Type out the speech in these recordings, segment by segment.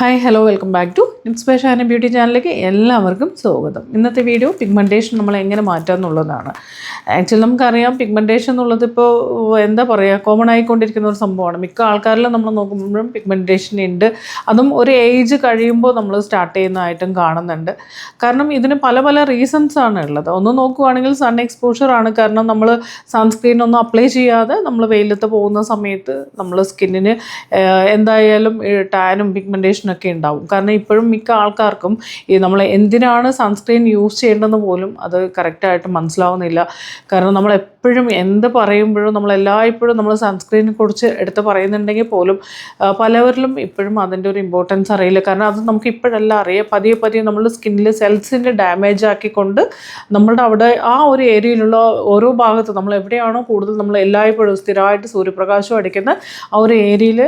Hi, hello, welcome back to inspiration and beauty ചാനലിലേക്ക് എല്ലാവർക്കും സ്വാഗതം. ഇന്നത്തെ വീഡിയോ പിഗ്മെന്റേഷൻ നമ്മൾ എങ്ങനെ മാറ്റാം എന്നുള്ളതാണ്. ആക്ച്വലി നമുക്കറിയാം പിഗ്മെന്റേഷൻ എന്നുള്ളത് ഇപ്പോൾ എന്താ പറയുക കോമൺ ആയിക്കൊണ്ടിരിക്കുന്ന ഒരു സംഭവമാണ്. മിക്ക ആൾക്കാരിലും നമ്മൾ നോക്കുമ്പോഴും പിഗ്മെന്റേഷൻ ഉണ്ട്. അതും ഒരു ഏജ് കഴിയുമ്പോൾ നമ്മൾ സ്റ്റാർട്ട് ചെയ്യുന്നതായിട്ടും കാണുന്നുണ്ട്. കാരണം ഇതിന് പല പല റീസൺസ് ആണ് ഉള്ളത്. ഒന്ന് നോക്കുവാണെങ്കിൽ സൺ എക്സ്പോഷർ ആണ്. കാരണം നമ്മൾ സൺസ്ക്രീൻ ഒന്നും അപ്ലൈ ചെയ്യാതെ നമ്മൾ വെയിലത്ത് പോകുന്ന സമയത്ത് നമ്മൾ സ്കിന്നിന് എന്തായാലും ടാനും പിഗ്മെന്റേഷനൊക്കെ ഉണ്ടാവും. കാരണം ഇപ്പോഴും മിക്ക ആൾക്കാർക്കും ഈ നമ്മൾ എന്തിനാണ് സൺസ്ക്രീൻ യൂസ് ചെയ്യേണ്ടതെന്ന് പോലും അത് കറക്റ്റായിട്ട് മനസ്സിലാവുന്നില്ല. കാരണം നമ്മൾ എപ്പോഴും എന്ത് പറയുമ്പോഴും നമ്മൾ എല്ലായ്പ്പോഴും നമ്മൾ സൺസ്ക്രീനെ കുറിച്ച് എടുത്ത് പറയുന്നുണ്ടെങ്കിൽ പോലും പലവരിലും ഇപ്പോഴും അതിന്റെ ഒരു ഇമ്പോർട്ടൻസ് അറിയില്ല. കാരണം അത് നമുക്ക് ഇപ്പോഴല്ല അറിയാം. പതിയെ പതിയെ നമ്മൾ സ്കിന്നിൽ സെൽസിന്റെ ഡാമേജ് ആക്കിക്കൊണ്ട് നമ്മളുടെ അവിടെ ആ ഒരു ഏരിയയിലുള്ള ഓരോ ഭാഗത്ത് നമ്മൾ എവിടെയാണോ കൂടുതൽ നമ്മൾ എല്ലായ്പ്പോഴും സ്ഥിരമായിട്ട് സൂര്യപ്രകാശം അടിക്കുന്ന ആ ഒരു ഏരിയയിൽ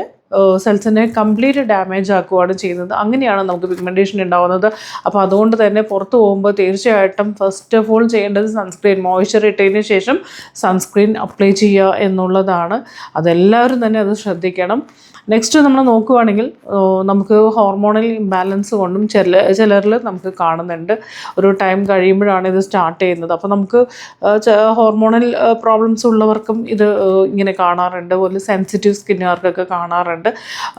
സെൽസിനെ കംപ്ലീറ്റ് ഡാമേജ് ആക്കുകയാണ് ചെയ്യുന്നത്. അങ്ങനെയാണ് നമുക്ക് പിഗ്മെന്റേഷൻ ഉണ്ടാകുന്നത് അപ്പോൾ അതുകൊണ്ട് തന്നെ പുറത്ത് പോകുമ്പോൾ തീർച്ചയായിട്ടും ഫസ്റ്റ് ഓഫ് ഓൾ ചെയ്യേണ്ടത് സൺസ്ക്രീൻ മോയ്സ്ചർ ഇട്ടതിന് ശേഷം സൺസ്ക്രീൻ അപ്ലൈ ചെയ്യുക എന്നുള്ളതാണ്. അതെല്ലാവരും തന്നെ അത് ശ്രദ്ധിക്കണം. നെക്സ്റ്റ് നമ്മൾ നോക്കുവാണെങ്കിൽ നമുക്ക് ഹോർമോണൽ ഇംബാലൻസ് കൊണ്ടും ചില ചിലരിൽ നമുക്ക് കാണുന്നുണ്ട്. ഒരു ടൈം കഴിയുമ്പോഴാണ് ഇത് സ്റ്റാർട്ട് ചെയ്യുന്നത്. അപ്പോൾ നമുക്ക് ഹോർമോണൽ പ്രോബ്ലംസ് ഉള്ളവർക്കും ഇത് ഇങ്ങനെ കാണാറുണ്ട്. അതുപോലെ സെൻസിറ്റീവ് സ്കിന്നുകാർക്കൊക്കെ കാണാറുണ്ട്.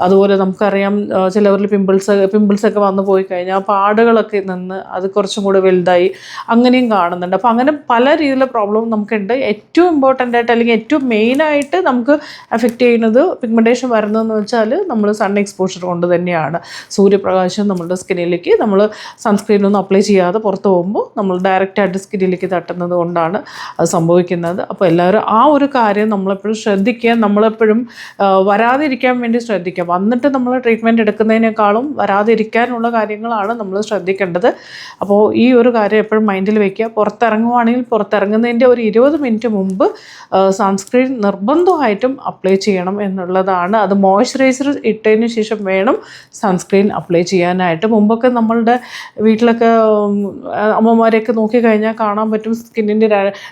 അതുപോലെ നമുക്കറിയാം ചിലവരിൽ പിമ്പിൾസ് പിമ്പിൾസൊക്കെ വന്നു പോയി കഴിഞ്ഞാൽ പാടുകളൊക്കെ നിന്ന് അത് കുറച്ചും കൂടെ വലുതായി അങ്ങനെയും കാണുന്നുണ്ട്. അപ്പോൾ അങ്ങനെ പല രീതിയിലുള്ള പ്രോബ്ലം നമുക്കുണ്ട്. ഏറ്റവും ഇമ്പോർട്ടന്റ് ആയിട്ട് അല്ലെങ്കിൽ ഏറ്റവും മെയിനായിട്ട് നമുക്ക് എഫക്റ്റ് ചെയ്യുന്നത് പിഗ്മെന്റേഷൻ വരുന്നതെന്ന് വെച്ചാൽ നമ്മൾ സൺ എക്സ്പോഷർ കൊണ്ട് തന്നെയാണ്. സൂര്യപ്രകാശം നമ്മുടെ സ്കിന്നിലേക്ക് നമ്മൾ സൺസ്ക്രീൻ ഒന്നും അപ്ലൈ ചെയ്യാതെ പുറത്ത് പോകുമ്പോൾ നമ്മൾ ഡയറക്റ്റായിട്ട് സ്കിന്നിലേക്ക് തട്ടുന്നത് കൊണ്ടാണ് അത് സംഭവിക്കുന്നത്. അപ്പോൾ എല്ലാവരും ആ ഒരു കാര്യം നമ്മളെപ്പോഴും ശ്രദ്ധിക്കുക. നമ്മളെപ്പോഴും വരാതിരിക്കാൻ വേണ്ടി ശ്രദ്ധിക്കുക. വന്നിട്ട് നമ്മൾ ട്രീറ്റ്മെന്റ് എടുക്കുന്നതിനേക്കാളും വരാതിരിക്കാനുള്ള കാര്യങ്ങളാണ് നമ്മൾ ശ്രദ്ധിക്കേണ്ടത്. അപ്പോൾ ഈ ഒരു കാര്യം എപ്പോഴും മൈൻഡിൽ വയ്ക്കുക പുറത്തിറങ്ങുവാണെങ്കിൽ പുറത്തിറങ്ങുന്നതിന്റെ ഒരു ഇരുപത് മിനിറ്റ് മുമ്പ് സൺസ്ക്രീൻ നിർബന്ധമായിട്ടും അപ്ലൈ ചെയ്യണം എന്നുള്ളതാണ്. അത് മോയ്സ്ചറൈസർ ഇട്ടതിന് ശേഷം വേണം സൺസ്ക്രീൻ അപ്ലൈ ചെയ്യാനായിട്ട്. മുമ്പൊക്കെ നമ്മളുടെ വീട്ടിലൊക്കെ അമ്മമാരെയൊക്കെ നോക്കിക്കഴിഞ്ഞാൽ കാണാൻ പറ്റും സ്കിന്നിന്റെ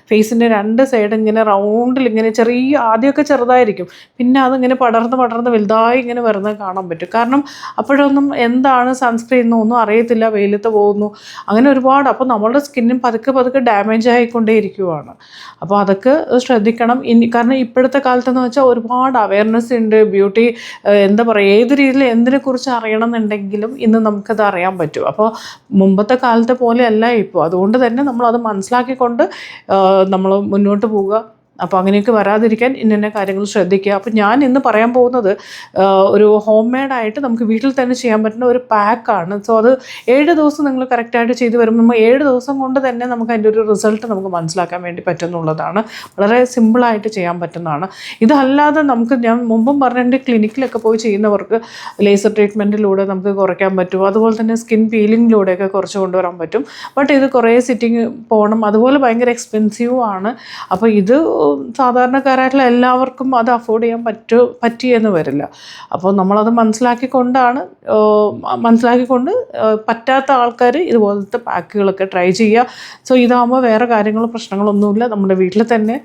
ഫേസിന്റെ രണ്ട് സൈഡ് ഇങ്ങനെ റൗണ്ടിൽ ഇങ്ങനെ ചെറിയ ആദ്യമൊക്കെ ചെറുതായിരിക്കും. പിന്നെ അതിങ്ങനെ പടർന്ന് പടർന്ന് വലുതായി ഇങ്ങനെ വരുന്നത് കാണാൻ പറ്റും. കാരണം അപ്പോഴൊന്നും എന്താണ് സൺസ്ക്രീൻ എന്നോ ഒന്നും അറിയത്തില്ല വെയിലത്ത് പോകുന്നു. അങ്ങനെ ഒരുപാട് അപ്പോൾ നമ്മളുടെ സ്കിന്നും പതുക്കെ പതുക്കെ ഡാമേജ് ആയിക്കൊണ്ടേ ഇരിക്കുവാണ് അപ്പോൾ അതൊക്കെ ശ്രദ്ധിക്കണം. ഇനി കാരണം ഇപ്പോഴത്തെ കാലത്തെന്ന് വെച്ചാൽ ഒരുപാട് അവയർനെസ് ഉണ്ട്. ബ്യൂട്ടി എന്താ പറയുക ഏത് രീതിയിൽ എന്തിനെക്കുറിച്ച് അറിയണം എന്നുണ്ടെങ്കിലും ഇന്ന് നമുക്കത് അറിയാൻ പറ്റും. അപ്പോൾ മുമ്പത്തെ കാലത്തെ പോലെയല്ല ഇപ്പോൾ അതുകൊണ്ട് തന്നെ നമ്മളത് മനസ്സിലാക്കിക്കൊണ്ട് നമ്മൾ മുന്നോട്ട് പോവുക. അപ്പോൾ അങ്ങനെയൊക്കെ വരാതിരിക്കാൻ ഇന്ന കാര്യങ്ങൾ ശ്രദ്ധിക്കുക. അപ്പോൾ ഞാൻ ഇന്ന് പറയാൻ പോകുന്നത് ഒരു ഹോം മെയ്ഡായിട്ട് നമുക്ക് വീട്ടിൽ തന്നെ ചെയ്യാൻ പറ്റുന്ന ഒരു പാക്കാണ് സോ അത് ഏഴ് ദിവസം നിങ്ങൾ കറക്റ്റായിട്ട് ചെയ്തു വരുമ്പോൾ നമ്മൾ ഏഴ് ദിവസം കൊണ്ട് തന്നെ നമുക്ക് അതിന്റെ ഒരു റിസൾട്ട് നമുക്ക് മനസ്സിലാക്കാൻ വേണ്ടി പറ്റുന്നുള്ളതാണ്. വളരെ സിമ്പിളായിട്ട് ചെയ്യാൻ പറ്റുന്നതാണ്. ഇതല്ലാതെ നമുക്ക് ഞാൻ മുമ്പും പറഞ്ഞ എന്റെ ക്ലിനിക്കിലൊക്കെ പോയി ചെയ്യുന്നവർക്ക് ലേസർ ട്രീറ്റ്മെന്റിലൂടെ നമുക്ക് കുറയ്ക്കാൻ പറ്റും. അതുപോലെ തന്നെ സ്കിൻ പീലിങ്ങിലൂടെയൊക്കെ കുറച്ച് കൊണ്ടുവരാൻ പറ്റും. ബട്ട് ഇത് കുറേ സിറ്റിങ് പോകണം. അതുപോലെ ഭയങ്കര എക്സ്പെൻസീവും ആണ്. അപ്പോൾ ഇത് സാധാരണക്കാരായിട്ടുള്ള എല്ലാവർക്കും അത് അഫോർഡ് ചെയ്യാൻ പറ്റു പറ്റിയെന്ന് വരില്ല. അപ്പോൾ നമ്മളത് മനസ്സിലാക്കിക്കൊണ്ടാണ് മനസ്സിലാക്കിക്കൊണ്ട് പറ്റാത്ത ആൾക്കാർ ഇതുപോലത്തെ പാക്കുകളൊക്കെ ട്രൈ ചെയ്യുക. സോ ഇതാകുമ്പോൾ വേറെ കാര്യങ്ങളോ പ്രശ്നങ്ങളൊന്നുമില്ല. നമ്മുടെ വീട്ടിൽ തന്നെ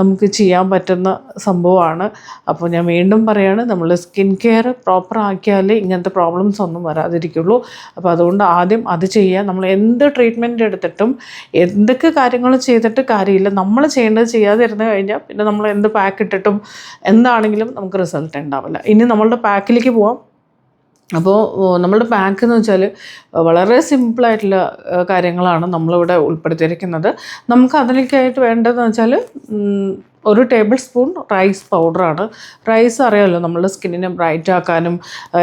നമുക്ക് ചെയ്യാൻ പറ്റുന്ന സംഭവമാണ്. അപ്പോൾ ഞാൻ വീണ്ടും പറയാണ് നമ്മൾ സ്കിൻ കെയർ പ്രോപ്പർ ആക്കിയാലേ ഇങ്ങനത്തെ പ്രോബ്ലംസ് ഒന്നും വരാതിരിക്കുള്ളൂ. അപ്പോൾ അതുകൊണ്ട് ആദ്യം അത് ചെയ്യുക. നമ്മൾ എന്ത് ട്രീറ്റ്മെന്റ് എടുത്തിട്ടും എന്തൊക്കെ കാര്യങ്ങൾ ചെയ്തിട്ട് കാര്യമില്ല. നമ്മൾ ചെയ്യേണ്ടത് ചെയ്യാതിരുന്ന് കഴിഞ്ഞാൽ പിന്നെ നമ്മൾ എന്ത് പാക്ക് ഇട്ടിട്ടും എന്താണെങ്കിലും നമുക്ക് റിസൾട്ട് ഉണ്ടാവില്ല. ഇനി നമ്മളുടെ പാക്കിലേക്ക് പോവാം. അപ്പോൾ നമ്മളുടെ പാക്ക് എന്ന് വെച്ചാൽ വളരെ സിമ്പിളായിട്ടുള്ള കാര്യങ്ങളാണ് നമ്മളിവിടെ ഉൾപ്പെടുത്തിയിരിക്കുന്നത്. നമുക്ക് അതിലേക്കായിട്ട് വേണ്ടതെന്ന് വെച്ചാൽ ഒരു ടേബിൾ സ്പൂൺ റൈസ് പൗഡറാണ് റൈസ് അറിയാമല്ലോ നമ്മളുടെ സ്കിന്നിനെ ബ്രൈറ്റ് ആക്കാനും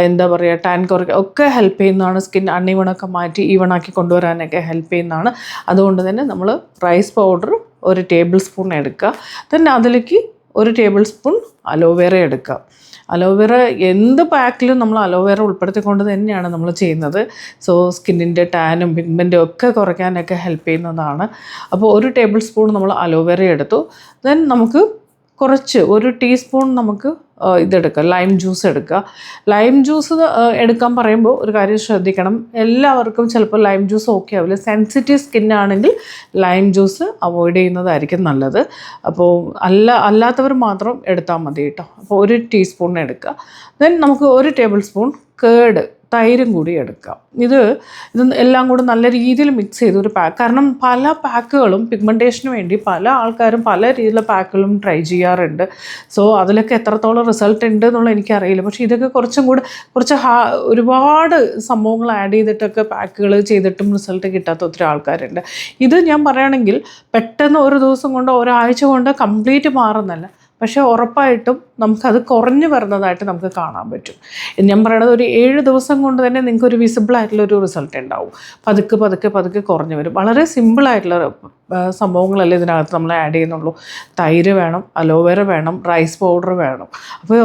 എന്താ പറയുക ടാൻ കുറയ്ക്കാൻ ഒക്കെ ഹെൽപ്പ് ചെയ്യുന്നതാണ് സ്കിൻ അണ്ണീവണൊക്കെ മാറ്റി ഈവണാക്കി കൊണ്ടുവരാനൊക്കെ ഹെൽപ്പ് ചെയ്യുന്നതാണ്. അതുകൊണ്ട് തന്നെ നമ്മൾ റൈസ് പൗഡർ ഒരു ടേബിൾ സ്പൂൺ എടുക്കുക. Then അതിലേക്ക് ഒരു ടേബിൾ സ്പൂൺ അലോവേറ എടുക്കുക. അലോവേറ എന്ത് പാക്കിലും നമ്മൾ അലോവേറ ഉൾപ്പെടുത്തിക്കൊണ്ട് തന്നെയാണ് നമ്മൾ ചെയ്യുന്നത്. സോ സ്കിന്നിന്റെ ടാനും പിഗ്മെന്റും ഒക്കെ കുറയ്ക്കാനൊക്കെ ഹെൽപ്പ് ചെയ്യുന്നതാണ്. അപ്പോൾ ഒരു ടേബിൾ സ്പൂൺ നമ്മൾ അലോവേറ എടുത്തു. ദെൻ നമുക്ക് കുറച്ച് ഒരു ടീസ്പൂൺ നമുക്ക് ഇതെടുക്കുക ലൈം ജ്യൂസ് എടുക്കുക. ലൈം ജ്യൂസ് എടുക്കാൻ പറയുമ്പോൾ ഒരു കാര്യം ശ്രദ്ധിക്കണം. എല്ലാവർക്കും ചിലപ്പോൾ ലൈം ജ്യൂസ് ഓക്കെ ആവില്ല. സെൻസിറ്റീവ് സ്കിന്നാണെങ്കിൽ ലൈം ജ്യൂസ് അവോയ്ഡ് ചെയ്യുന്നതായിരിക്കും നല്ലത്. അപ്പോൾ അല്ല അല്ലാത്തവർ മാത്രം എടുത്താൽ മതി കേട്ടോ. അപ്പോൾ ഒരു ടീസ്പൂൺ എടുക്കുക. ദെൻ നമുക്ക് ഒരു ടേബിൾ സ്പൂൺ കേട് തൈരും കൂടി എടുക്കാം. ഇത് ഇത് എല്ലാം കൂടെ നല്ല രീതിയിൽ മിക്സ് ചെയ്ത് ഒരു പാക്ക് കാരണം പല പാക്കുകളും പിഗ്മെന്റേഷന് വേണ്ടി പല ആൾക്കാരും പല രീതിയിലുള്ള പാക്കുകളും ട്രൈ ചെയ്യാറുണ്ട്. സോ അതിലൊക്കെ എത്രത്തോളം റിസൾട്ട് ഉണ്ട് എന്നുള്ള എനിക്കറിയില്ല. പക്ഷേ ഇതൊക്കെ കുറച്ചും കൂടെ കുറച്ച് ഹാ ഒരുപാട് സംഭവങ്ങൾ ആഡ് ചെയ്തിട്ടൊക്കെ പാക്കുകൾ ചെയ്തിട്ടും റിസൾട്ട് കിട്ടാത്ത ഒത്തിരി ആൾക്കാരുണ്ട്. ഇത് ഞാൻ പറയുകയാണെങ്കിൽ പെട്ടെന്ന് ഒരു ദിവസം കൊണ്ട് ഒരാഴ്ച കൊണ്ട് കംപ്ലീറ്റ് മാറുന്നല്ല പക്ഷേ ഉറപ്പായിട്ടും നമുക്കത് കുറഞ്ഞു വരുന്നതായിട്ട് നമുക്ക് കാണാൻ പറ്റും. ഞാൻ പറയണത് ഒരു ഏഴ് ദിവസം കൊണ്ട് തന്നെ നിങ്ങൾക്ക് ഒരു വിസിബിൾ ആയിട്ടുള്ള ഒരു റിസൾട്ട് ഉണ്ടാവും. പതുക്കെ പതുക്കെ പതുക്കെ കുറഞ്ഞു വരും. വളരെ സിമ്പിൾ ആയിട്ടുള്ള സംഭവങ്ങളല്ലേ ഇതിനകത്ത് നമ്മൾ ആഡ് ചെയ്യുന്നുള്ളൂ. തൈര് വേണം അലോവേറ വേണം റൈസ് പൗഡർ വേണം. അപ്പോൾ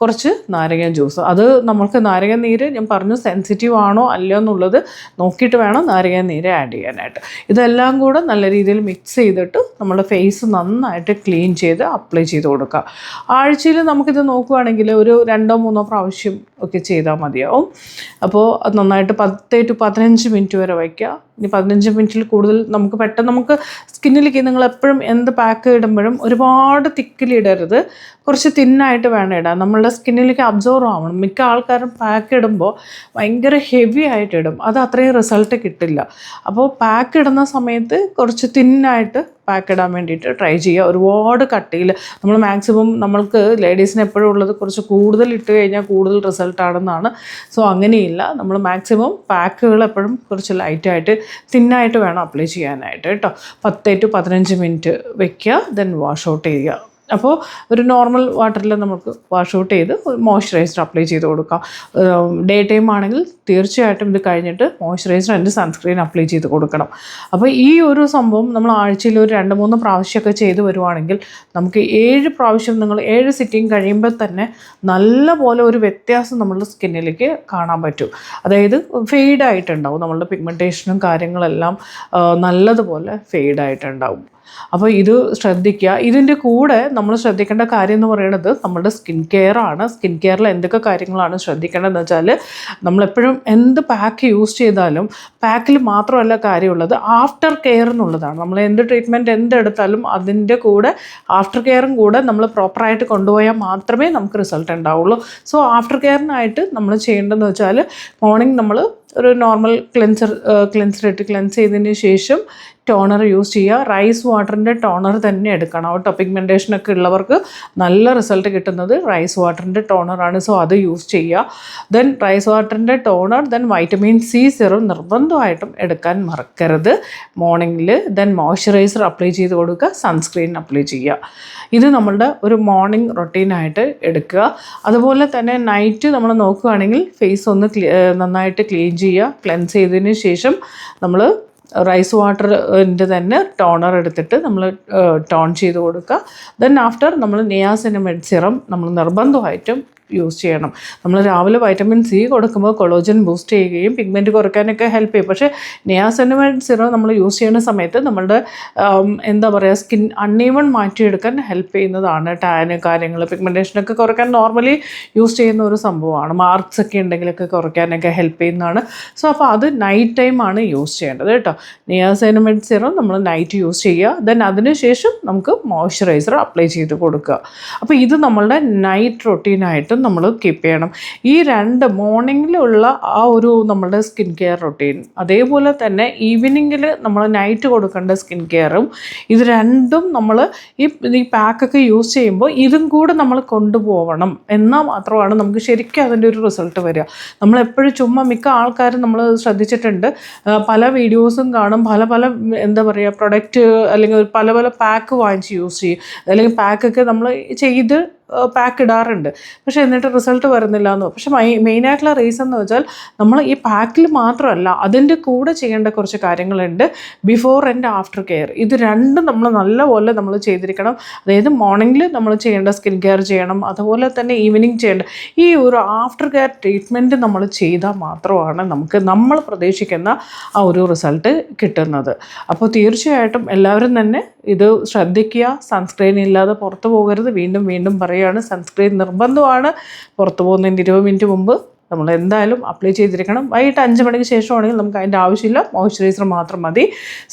കുറച്ച് നാരങ്ങ ജ്യൂസ് അത് നമ്മൾക്ക് നാരങ്ങ നീര് ഞാൻ പറഞ്ഞു സെൻസിറ്റീവ് ആണോ അല്ലയോ എന്നുള്ളത് നോക്കിയിട്ട് വേണം നാരങ്ങ നീര് ആഡ് ചെയ്യാനായിട്ട്. ഇതെല്ലാം കൂടെ നല്ല രീതിയിൽ മിക്സ് ചെയ്തിട്ട് നമ്മുടെ ഫേസ് നന്നായിട്ട് ക്ലീൻ ചെയ്ത് അപ്ലൈ ചെയ്ത് കൊടുക്കുക. ആഴ്ചയിൽ നമുക്കിത് നോക്കുകയാണെങ്കിൽ ഒരു രണ്ടോ മൂന്നോ പ്രാവശ്യം ഒക്കെ ചെയ്താൽ മതിയാവും. അപ്പോൾ അത് നന്നായിട്ട് പത്ത് ടു പതിനഞ്ച് മിനിറ്റ് വരെ വയ്ക്കുക. ഇനി പതിനഞ്ച് മിനിറ്റിൽ കൂടുതൽ നമുക്ക് പെട്ടെന്ന് നമുക്ക് സ്കിന്നിലേക്ക് നിങ്ങൾ എപ്പോഴും എന്ത് പാക്ക് ഇടുമ്പോഴും ഒരുപാട് തിക്കിലിടരുത് കുറച്ച് തിന്നായിട്ട് വേണം ഇടാൻ. നമ്മളുടെ സ്കിന്നിലേക്ക് അബ്സോർവ് ആവണം. മിക്ക ആൾക്കാരും പാക്ക് ഇടുമ്പോൾ ഭയങ്കര ഹെവി ആയിട്ട് ഇടും. അത് അത്രയും റിസൾട്ട് കിട്ടില്ല. അപ്പോൾ പാക്ക് ഇടുന്ന സമയത്ത് കുറച്ച് തിന്നായിട്ട് പാക്ക് ഇടാൻ വേണ്ടിയിട്ട് ട്രൈ ചെയ്യുക. ഒരുപാട് കട്ടിയിൽ നമ്മൾ മാക്സിമം നമ്മൾക്ക് ലേഡീസിന് എപ്പോഴും ഉള്ളത് കുറച്ച് കൂടുതൽ ഇട്ട് കഴിഞ്ഞാൽ കൂടുതൽ റിസൾട്ട് ആണെന്നാണ്. സോ അങ്ങനെയില്ല. നമ്മൾ മാക്സിമം പാക്കുകൾ എപ്പോഴും കുറച്ച് ലൈറ്റായിട്ട് തിന്നായിട്ട് വേണം അപ്ലൈ ചെയ്യാനായിട്ട് കേട്ടോ പത്ത് ടു പതിനഞ്ച് മിനിറ്റ് വെക്കുക ദെൻ വാഷ് ഔട്ട് ചെയ്യുക. അപ്പോൾ ഒരു നോർമൽ വാട്ടറിൽ നമുക്ക് വാഷ് ഔട്ട് ചെയ്ത് മോയ്സ്ചറൈസർ അപ്ലൈ ചെയ്ത് കൊടുക്കാം. ഡേ ടൈം ആണെങ്കിൽ തീർച്ചയായിട്ടും ഇത് കഴിഞ്ഞിട്ട് മോയ്സ്ചറൈസർ അതിന്റെ സൺസ്ക്രീൻ അപ്ലൈ ചെയ്ത് കൊടുക്കണം. അപ്പോൾ ഈ ഒരു സംഭവം നമ്മൾ ആഴ്ചയിൽ ഒരു രണ്ട് മൂന്ന് പ്രാവശ്യമൊക്കെ ചെയ്ത് വരുവാണെങ്കിൽ നമുക്ക് ഏഴ് പ്രാവശ്യം നിങ്ങൾ ഏഴ് സിറ്റിങ് കഴിയുമ്പോൾ തന്നെ നല്ല പോലെ ഒരു വ്യത്യാസം നമ്മളുടെ സ്കിന്നിലേക്ക് കാണാൻ പറ്റും. അതായത് ഫെയ്ഡായിട്ടുണ്ടാവും നമ്മളുടെ പിഗ്മെന്റേഷനും കാര്യങ്ങളെല്ലാം നല്ലതുപോലെ ഫെയ്ഡ് ആയിട്ടുണ്ടാവും. അപ്പോൾ ഇത് ശ്രദ്ധിക്കുക. ഇതിന്റെ കൂടെ നമ്മൾ ശ്രദ്ധിക്കേണ്ട കാര്യം എന്ന് പറയുന്നത് നമ്മുടെ സ്കിൻ കെയർ ആണ്. സ്കിൻ കെയറിൽ എന്തൊക്കെ കാര്യങ്ങളാണ് ശ്രദ്ധിക്കേണ്ടതെന്ന് വെച്ചാൽ നമ്മളെപ്പോഴും എന്ത് പാക്ക് യൂസ് ചെയ്താലും പാക്കിൽ മാത്രമല്ല കാര്യമുള്ളത് ആഫ്റ്റർ കെയർ എന്നുള്ളതാണ്. നമ്മൾ എന്ത് ട്രീറ്റ്മെന്റ് എന്തെടുത്താലും അതിന്റെ കൂടെ ആഫ്റ്റർ കെയറും കൂടെ നമ്മൾ പ്രോപ്പറായിട്ട് കൊണ്ടുപോയാൽ മാത്രമേ നമുക്ക് റിസൾട്ട് ഉണ്ടാവുള്ളൂ. സോ ആഫ്റ്റർ കെയറിനായിട്ട് നമ്മൾ ചെയ്യേണ്ടതെന്ന് വെച്ചാൽ മോർണിംഗ് നമ്മൾ ഒരു നോർമൽ ക്ലെൻസർ ക്ലെൻസർ ഇട്ട് ക്ലെൻസ് ചെയ്തതിന് ശേഷം ടോണർ യൂസ് ചെയ്യുക. റൈസ് വാട്ടറിന്റെ ടോണർ തന്നെ എടുക്കണം. കേട്ടോ പിഗ്മെന്റേഷൻ ഒക്കെ ഉള്ളവർക്ക് നല്ല റിസൾട്ട് കിട്ടുന്നത് റൈസ് വാട്ടറിന്റെ ടോണറാണ് സോ അത് യൂസ് ചെയ്യുക. Then rice വാട്ടറിന്റെ toner then vitamin C serum നിർബന്ധമായിട്ടും എടുക്കാൻ മറക്കരുത്. മോർണിംഗിൽ ദെൻ മോയ്സ്ചറൈസർ അപ്ലൈ ചെയ്ത് കൊടുക്കുക. സൺസ്ക്രീൻ അപ്ലൈ ചെയ്യുക. ഇത് നമ്മളുടെ ഒരു മോർണിംഗ് റൊട്ടീനായിട്ട് എടുക്കുക. അതുപോലെ തന്നെ നൈറ്റ് നമ്മൾ നോക്കുകയാണെങ്കിൽ ഫേസ് ഒന്ന് നന്നായിട്ട് ക്ലീൻ ചെയ്യുക. ക്ലെൻസ് ചെയ്തതിന് ശേഷം നമ്മൾ റൈസ് വാട്ടറിന്റെ തന്നെ ടോണർ എടുത്തിട്ട് നമ്മൾ ടോൺ ചെയ്ത് കൊടുക്കുക. ദെൻ ആഫ്റ്റർ നമ്മൾ നിയാസിനമെഡ് സിറം നമ്മൾ നിർബന്ധമായിട്ടും യൂസ് ചെയ്യണം. നമ്മൾ രാവിലെ വൈറ്റമിൻ സി കൊടുക്കുമ്പോൾ കൊളോജൻ ബൂസ്റ്റ് ചെയ്യുകയും പിഗ്മെന്റ് കുറയ്ക്കാനൊക്കെ ഹെൽപ്പ് ചെയ്യും. പക്ഷേ നിയാസിനമെഡ് സിറോ നമ്മൾ യൂസ് ചെയ്യുന്ന സമയത്ത് നമ്മളുടെ എന്താ പറയുക സ്കിൻ അൺഈവൺ മാറ്റിയെടുക്കാൻ ഹെൽപ്പ് ചെയ്യുന്നതാണ് ടാന് കാര്യങ്ങൾ. പിഗ്മെന്റേഷനൊക്കെ കുറയ്ക്കാൻ നോർമലി യൂസ് ചെയ്യുന്ന ഒരു സംഭവമാണ്. മാർക്സ് ഒക്കെ ഉണ്ടെങ്കിലൊക്കെ കുറയ്ക്കാനൊക്കെ ഹെൽപ്പ് ചെയ്യുന്നതാണ്. സോ അപ്പോൾ അത് നൈറ്റ് ടൈമാണ് യൂസ് ചെയ്യേണ്ടത് കേട്ടോ. നിയാസൈനമെഡ് സിറം നമ്മൾ നൈറ്റ് യൂസ് ചെയ്യുക. ദെൻ അതിനുശേഷം നമുക്ക് മോയ്സ്ചറൈസർ അപ്ലൈ ചെയ്ത് കൊടുക്കുക. അപ്പോൾ ഇത് നമ്മളുടെ നൈറ്റ് റൊട്ടീനായിട്ടും നമ്മൾ കീപ്പ് ചെയ്യണം. ഈ രണ്ട് മോർണിംഗിലുള്ള ആ ഒരു നമ്മുടെ സ്കിൻ കെയർ റൊട്ടീൻ അതേപോലെ തന്നെ ഈവനിങ്ങിൽ നമ്മൾ നൈറ്റ് കൊടുക്കേണ്ട സ്കിൻ കെയറും ഇത് രണ്ടും നമ്മൾ ഈ ഈ പാക്കൊക്കെ യൂസ് ചെയ്യുമ്പോൾ ഇതും കൂടെ നമ്മൾ കൊണ്ടുപോകണം എന്നാൽ മാത്രമാണ് നമുക്ക് ശരിക്കും അതിന്റെ ഒരു റിസൾട്ട് വരിക. നമ്മളെപ്പോഴും ചുമ്മാ മിക്ക ആൾക്കാരും നമ്മൾ ശ്രദ്ധിച്ചിട്ടുണ്ട്. പല വീഡിയോസും കാണും. പല പല എന്താ പറയുക പ്രൊഡക്റ്റ് അല്ലെങ്കിൽ പല പല പാക്ക് വാങ്ങിച്ച് യൂസ് ചെയ്യും. അല്ലെങ്കിൽ പാക്കൊക്കെ നമ്മൾ ചെയ്ത് പാക്ക് ഇടാറുണ്ട്. പക്ഷേ എന്നിട്ട് റിസൾട്ട് വരുന്നില്ല എന്ന് പക്ഷേ മൈ മെയിനായിട്ടുള്ള റീസൺ എന്ന് വെച്ചാൽ നമ്മൾ ഈ പാക്കിൽ മാത്രമല്ല അതിന്റെ കൂടെ ചെയ്യേണ്ട കുറച്ച് കാര്യങ്ങളുണ്ട് ബിഫോർ ആൻഡ് ആഫ്റ്റർ കെയർ ഇത് രണ്ടും നമ്മൾ നല്ലപോലെ നമ്മൾ ചെയ്തിരിക്കണം. അതായത് മോർണിംഗിൽ നമ്മൾ ചെയ്യേണ്ട സ്കിൻ കെയർ ചെയ്യണം. അതുപോലെ തന്നെ ഈവനിങ് ചെയ്യേണ്ട. ഈ ഒരു ആഫ്റ്റർ കെയർ ട്രീറ്റ്മെന്റ് നമ്മൾ ചെയ്താൽ മാത്രമാണ് നമുക്ക് നമ്മൾ പ്രതീക്ഷിക്കുന്ന ആ ഒരു റിസൾട്ട് കിട്ടുന്നത്. അപ്പോൾ തീർച്ചയായിട്ടും എല്ലാവരും തന്നെ ഇത് ശ്രദ്ധിക്കുക. സൺസ്ക്രീൻ ഇല്ലാതെ പുറത്തു പോകരുത്. വീണ്ടും വീണ്ടും പറയുകയാണ് സൺസ്ക്രീൻ നിർബന്ധമാണ്. പുറത്തു പോകുന്നതിന്റെ ഇരുപത് മിനിറ്റ് മുമ്പ് നമ്മൾ എന്തായാലും അപ്ലൈ ചെയ്തിരിക്കണം. വൈകിട്ട് അഞ്ച് മണിക്ക് ശേഷമാണെങ്കിൽ നമുക്ക് അതിന്റെ ആവശ്യമില്ല. മോയ്സ്ചറൈസർ മാത്രം മതി.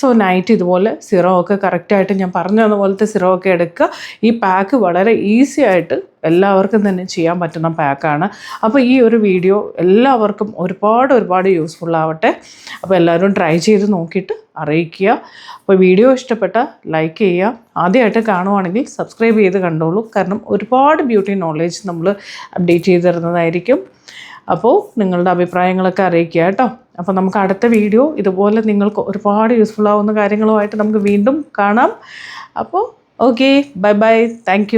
സോ നൈറ്റ് ഇതുപോലെ സിറോ ഒക്കെ കറക്റ്റായിട്ട് ഞാൻ പറഞ്ഞു തന്ന പോലത്തെ സിറോ ഒക്കെ എടുക്കുക. ഈ പാക്ക് വളരെ ഈസി ആയിട്ട് എല്ലാവർക്കും തന്നെ ചെയ്യാൻ പറ്റുന്ന പാക്കാണ് അപ്പോൾ ഈ ഒരു വീഡിയോ എല്ലാവർക്കും ഒരുപാട് ഒരുപാട് യൂസ്ഫുൾ ആവട്ടെ. അപ്പോൾ എല്ലാവരും ട്രൈ ചെയ്ത് നോക്കിയിട്ട് അറിയിക്കുക. അപ്പോൾ വീഡിയോ ഇഷ്ടപ്പെട്ട ലൈക്ക് ചെയ്യുക. ആദ്യമായിട്ട് കാണുവാണെങ്കിൽ സബ്സ്ക്രൈബ് ചെയ്ത് കണ്ടോളൂ. കാരണം ഒരുപാട് ബ്യൂട്ടി നോളേജ് നമ്മൾ അപ്ഡേറ്റ് ചെയ്ത് തരുന്നതായിരിക്കും. അപ്പോൾ നിങ്ങളുടെ അഭിപ്രായങ്ങളൊക്കെ അറിയിക്കുക കേട്ടോ. അപ്പോൾ നമുക്ക് അടുത്ത വീഡിയോ ഇതുപോലെ നിങ്ങൾക്ക് ഒരുപാട് യൂസ്ഫുൾ ആവുന്ന കാര്യങ്ങളുമായിട്ട് നമുക്ക് വീണ്ടും കാണാം. അപ്പോൾ ഓക്കെ ബൈ ബൈ താങ്ക്